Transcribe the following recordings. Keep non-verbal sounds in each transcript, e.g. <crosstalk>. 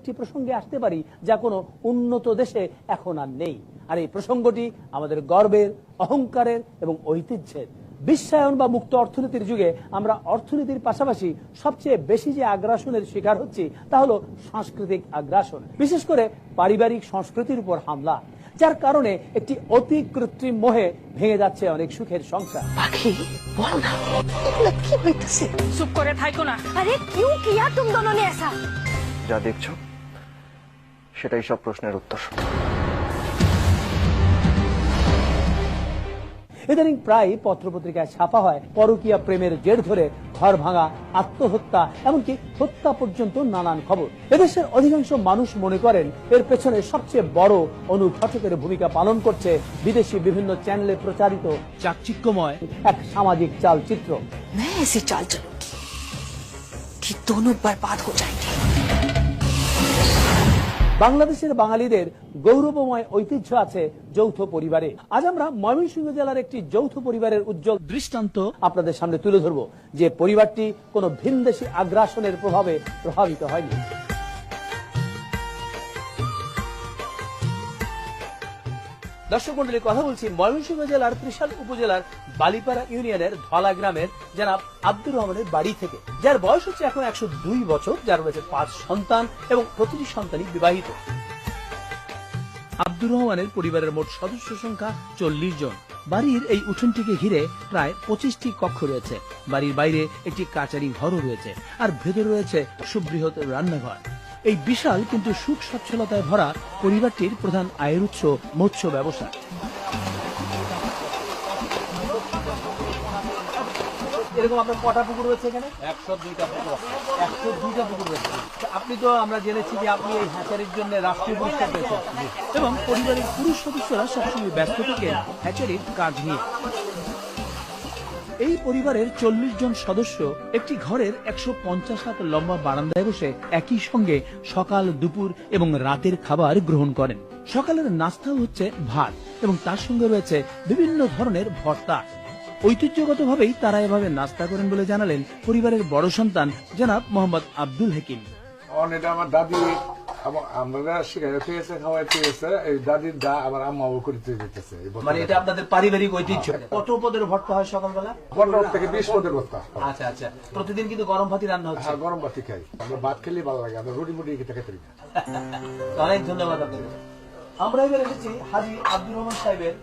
একটি প্রসঙ্গে আসতে পারি যা কোনো উন্নত দেশে এখন আর নেই। আর এই প্রসঙ্গটি আমাদের গর্বের অহংকারের এবং ঐতিহ্যের। বিশ্বায়ন বা মুক্ত অর্থনীতির যুগে আমরা অর্থনীতির পাশাপাশি সবচেয়ে বেশি যে আগ্রাসনের শিকার হচ্ছি তা হলো সাংস্কৃতিক আগ্রাসন। বিশেষ করে পারিবারিক সংস্কৃতির উপর হামলা যার কারণে একটি অতি কৃত্রিম মোহে ভেঙে যাচ্ছে অনেক সুখের সংসার। পাখি বল না কি হইতেছে? চুপ করে থাকো না। আরে কিউ কিয়া তুম দোনো নে যা দেখছো সেটাই সব প্রশ্নের উত্তর ইদানিং প্রায় পত্রপত্রিকায় ছাপা হয় পরকীয়া প্রেমের জের ধরে ঘর ভাঙা আত্মহত্যা এমনকি হত্যা পর্যন্ত নানান খবর এদেশের অধিকাংশ মানুষ মনে করেন এর পেছনে সবচেয়ে বড় অনুঘটকের ভূমিকা পালন করছে বিদেশি বিভিন্ন চ্যানেলে প্রচারিত চাকচিক্যময় এক সামাজিক চালচিত্র मैं ऐसी चाल चलूंगी कि दोनों बर्बाद हो जाएंगे বাংলাদেশের বাঙালিদের গৌরবময় ঐতিহ্য আছে যৌথ পরিবারে। আজ আমরা ময়মনসিংহ জেলার একটি যৌথ পরিবারের উজ্জ্বল দৃষ্টান্ত আপনাদের সামনে তুলে ধরব, যে পরিবারটি কোনো ভিনদেশী আগ্রাসনের প্রভাবে প্রভাবিত হয়নি। দর্শক মন্ডলী, কথা বলছি ময়মনসিংহ জেলার ত্রিশাল উপজেলার বালিপাড়া ইউনিয়নের ধলা গ্রামের জনাব আব্দুর রহমানের বাড়ি থেকে, যার বয়স হচ্ছে এখন একশো দুই বছর, যার রয়েছে পাঁচ সন্তান এবং প্রতিটি সন্তানই বিবাহিত। আব্দুর রহমানের পরিবারের মোট সদস্য সংখ্যা চল্লিশ জন। বাড়ির এই উঠোনটিকে ঘিরে প্রায় পঁচিশটি কক্ষ রয়েছে। বাড়ির বাইরে একটি কাচারি ঘরও রয়েছে। আর ভেতরে রয়েছে সুবৃহৎ রান্নাঘর। এই বিশাল কিন্তু সুখ সচ্ছলতায় ভরা পরিবারটির প্রধান আয়ের উৎস মৎস্য ব্যবসা। এরকম আপনার কটা পুকুর রয়েছে এখানে? একশো দুইটা পুকুর একশো দুইটা পুকুর রয়েছে। আপনি তো আমরা জেনেছি যে আপনি এই হ্যাচারির জন্য রাষ্ট্রীয় পুরস্কার পেয়েছেন। এবং পরিবারের পুরুষ সদস্যরা সবসময় ব্যস্ত থাকে হ্যাচারির কাজ নিয়ে। এই পরিবারের চল্লিশ জন সদস্য একটি ঘরের একশো পঞ্চাশ হাত লম্বা বারান্দায় বসে একই সঙ্গে সকাল, দুপুর এবং রাতের খাবার গ্রহণ করেন। সকালের নাস্তা হচ্ছে ভাত এবং তার সঙ্গে রয়েছে বিভিন্ন ধরনের ভর্তা। ঐতিহ্যগতভাবেই তারা এভাবে নাস্তা করেন বলে জানালেন পরিবারের বড় সন্তান জনাব মোহাম্মদ আব্দুল হাকিম। এটা আমার দাদি। আমার- আমরা শিখাই পেয়েছে খাওয়াই পেয়েছে এই দাদির দা আমার আম্মাও করতে দিতেছে মানে এটা আপনাদের পারিবারিক ঐতিহ্য। কত পদের ভর্তা হয় সকালবেলা? পনেরো থেকে বিশ পদের বস্তা আচ্ছা আচ্ছা। প্রতিদিন কিন্তু গরম ভাতই রান্না হচ্ছে। হ্যাঁ গরম খাই। আমরা ভাত খেলে ভালো লাগে আমরা রুটি মুটি খেতে খেতে <laughs> অনেক ধন্যবাদ আমরা এবার এসেছি হাজি আব্দুর রহমান সাহেবের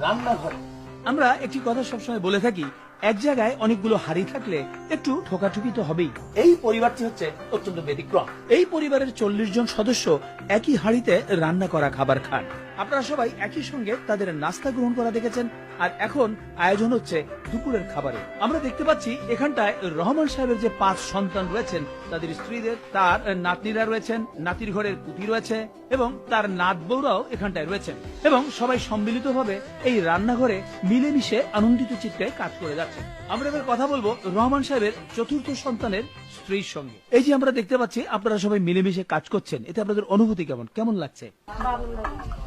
রান্নাঘরে। আমরা একটি কথা সবসময় বলে থাকি এক জায়গায় অনেকগুলো হাড়ি থাকলে একটু ঠোকাঠুকি তো হবেই। এই পরিবারটি হচ্ছে অত্যন্ত ব্যতিক্রম। এই পরিবারের চল্লিশ জন সদস্য একই হাড়িতে রান্না করা খাবার খান। আপনারা সবাই একই সঙ্গে তাদের নাস্তা গ্রহণ করা দেখেছেন। আর এখন আয়োজন হচ্ছে দুপুরের খাবারে। আমরা দেখতে পাচ্ছি এখানটায় রহমান সাহেবের যে পাঁচ সন্তান রয়েছেন তাদের স্ত্রীদের তার নাতনিরা রয়েছেন নাতির ঘরের পুঁতি রয়েছে এবং তার নাত বউরাও এখানটায় রয়েছেন। এবং সবাই সম্মিলিতভাবে এই রান্নাঘরে মিলেমিশে আনন্দিত চিত্তে কাজ করে যাচ্ছেন আমরা এবার কথা বলব রহমান সাহেবের চতুর্থ সন্তানের স্ত্রীর সঙ্গে। এই যে আমরা দেখতে পাচ্ছি আপনারা সবাই মিলেমিশে কাজ করছেন। এতে আপনাদের অনুভূতি কেমন? কেমন লাগছে?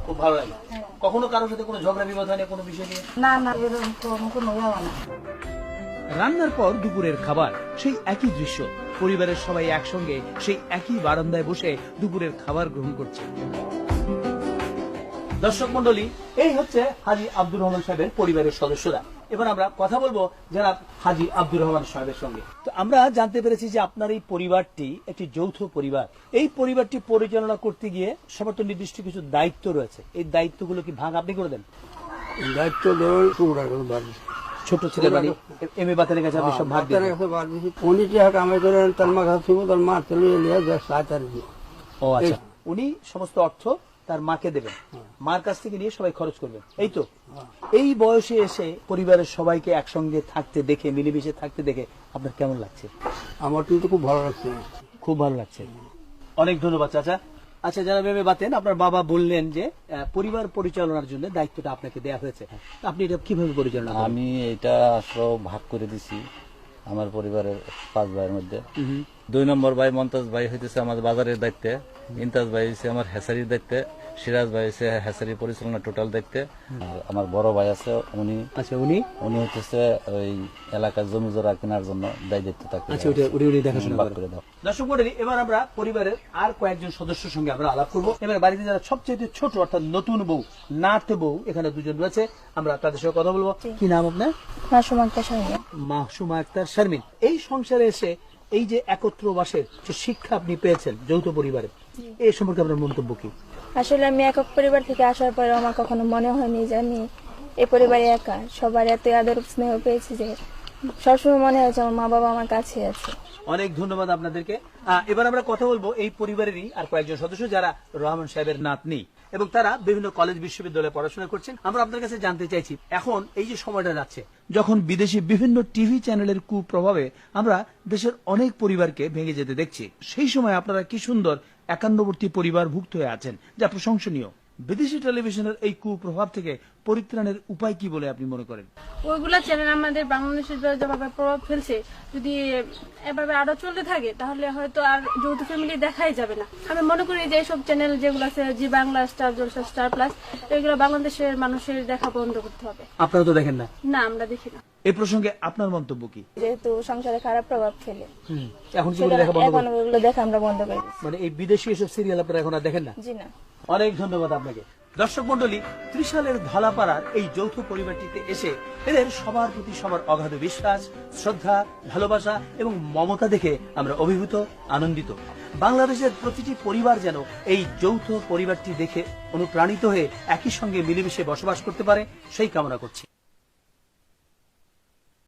খুব ভালো লাগে কখনো কারোর সাথে কোনো ঝগড়া বিবাদ হয় না কোনো বিষয় নিয়ে? ইয়ে রান্নার পর দুপুরের খাবার, সেই একই দৃশ্য। পরিবারের সবাই একসঙ্গে সেই একই বারান্দায় বসে দুপুরের খাবার গ্রহণ করছে। দর্শক মন্ডলী এই হচ্ছে হাজি আব্দুর রহমান সাহেবের পরিবারের সদস্যরা। এবার আমরা কথা বলব যারা হাজি আব্দুর রহমান সাহেবের সঙ্গে। তো আমরা জানতে পেরেছি যে আপনার এই পরিবারটি একটি যৌথ পরিবার। এই পরিবারটি পরিচালনা করতে গিয়ে সবার তো নির্দিষ্ট কিছু দায়িত্ব রয়েছে। এই দায়িত্বগুলো কি ভাগ আপনি করে দেন? দায়িত্ব ধরুন টুকরা করে বাড়ি ছোট ছেলে বাড়ি এম এ বাতানের কাছে আপনি সব ভাগ দিয়ে দেন। উনি টাকা কামাই করে তার মা কাছে ছিল তার মা চলে এলিয়া দেশ সাত আর ও আচ্ছা। উনি সমস্ত অর্থ তার মাকে দেবেন। মার কাছ থেকে নিয়ে সবাই খরচ করবেন। এই তো। এই বয়সে এসে পরিবারের সবাইকে একসঙ্গে থাকতে দেখে মিলেমিশে থাকতে দেখে আপনার কেমন লাগছে? আমার কিন্তু খুব ভালো লাগছে। খুব ভালো লাগছে। অনেক ধন্যবাদ চাচা। আচ্ছা যারা ভেবে বাতেন আপনার বাবা বললেন যে পরিবার পরিচালনার জন্য দায়িত্বটা আপনাকে দেয়া হয়েছে। আপনি এটা কীভাবে পরিচালনা আমি এটা আসলে ভাগ করে দিছি আমার পরিবারের পাঁচ ভাইয়ের মধ্যে। দুই নম্বর ভাই মমতাজ ভাই হইতেছে আমাদের বাজারের দায়িত্বে। ইন্তাজ ভাই হচ্ছে আমার হেসারির দায়িত্বে সিরাজ ভাই হচ্ছে হ্যাচারি পরিচালনা টোটাল দেখতে আর আমার বড় ভাই আছে উনি আচ্ছা উনি? উনি হচ্ছে ওই এলাকার জমি জোড়া কেনার জন্য দায় দায়িত্ব থাকে। আচ্ছা ওটা উনি উনি দেখাশোনা করে দাও। দর্শক মন্ডলী এবার আমরা পরিবারের আর কয়েকজন সদস্যের সঙ্গে আমরা আলাপ করব। এবার বাড়িতে যারা সবচেয়ে ছোট অর্থাৎ নতুন বউ নাত বউ এখানে দুজন রয়েছে। আমরা তাদের সঙ্গে কথা বলব। কি নাম আপনার? মাসুম একটা সঙ্গে মাহসুমা আক্তার শারমিন। এই সংসারে এসে এই যে একত্র বাসের যে শিক্ষা আপনি পেয়েছেন যৌথ পরিবারে এই সম্পর্কে আপনার মন্তব্য কি? আসলে আমি একক পরিবার থেকে আসার পরে আমার কখনো মনে হয়নি যে আমি এই পরিবারে একা। সবার এত আদর স্নেহ পেয়েছি যে সবসময় মনে হয়েছে আমার মা বাবা আমার কাছে আছে। অনেক ধন্যবাদ আপনাদেরকে। এবার আমরা কথা বলব এই পরিবারেরই আর কয়েকজন সদস্য যারা রহমান সাহেবের নাতনি। এবং তারা বিভিন্ন কলেজ বিশ্ববিদ্যালয়ে পড়াশোনা করছেন। আমরা আপনার কাছে জানতে চাইছি, এখন এই যে সময়টা যাচ্ছে, যখন বিদেশি বিভিন্ন টিভি চ্যানেলের কুপ্রভাবে আমরা দেশের অনেক পরিবারকে ভেঙে যেতে দেখছি, সেই সময় আপনারা কি সুন্দর একান্নবর্তী পরিবার ভুক্ত হয়ে আছেন, যা প্রশংসনীয়? বিদেশি টেলিভিশনের এই কুপ্রভাব থেকে পরিত্রাণের উপায় কি বলে আপনি মনে করেন? ওইগুলা চ্যানেল আমাদের বাংলাদেশের যেভাবে প্রভাব ফেলছে যদি এভাবে আরও চলতে থাকে তাহলে হয়তো আর যৌথ ফ্যামিলি দেখাই যাবে না। আমি মনে করি যে এইসব চ্যানেল যেগুলো আছে Zee Bangla Star Jalsha Star Plus এগুলো বাংলাদেশের মানুষের দেখা বন্ধ করতে হবে। আপনারা তো দেখেন না? না আমরা দেখি না। এই প্রসঙ্গে আপনার মন্তব্য কি? যেহেতু সংসারে খারাপ প্রভাব ফেলে। এখন কি দেখা বন্ধ এখন ওগুলো দেখা আমরা বন্ধ করে মানে এই বিদেশি এসব সিরিয়াল আপনারা এখন আর দেখেন না? জি না। অনেক ধন্যবাদ আপনাকে। দর্শক মন্ডলী ত্রিশালের ধলাপাড়ার এই যৌথ পরিবারটিতে এসে এদের সবার প্রতি সবার অগাধ বিশ্বাস, শ্রদ্ধা, ভালোবাসা এবং মমতা দেখে আমরা অভিভূত, আনন্দিত। বাংলাদেশের প্রতিটি পরিবার যেন এই যৌথ পরিবারটি দেখে অনুপ্রাণিত হয়ে একই সঙ্গে মিলেমিশে বসবাস করতে পারে, সেই কামনা করছি।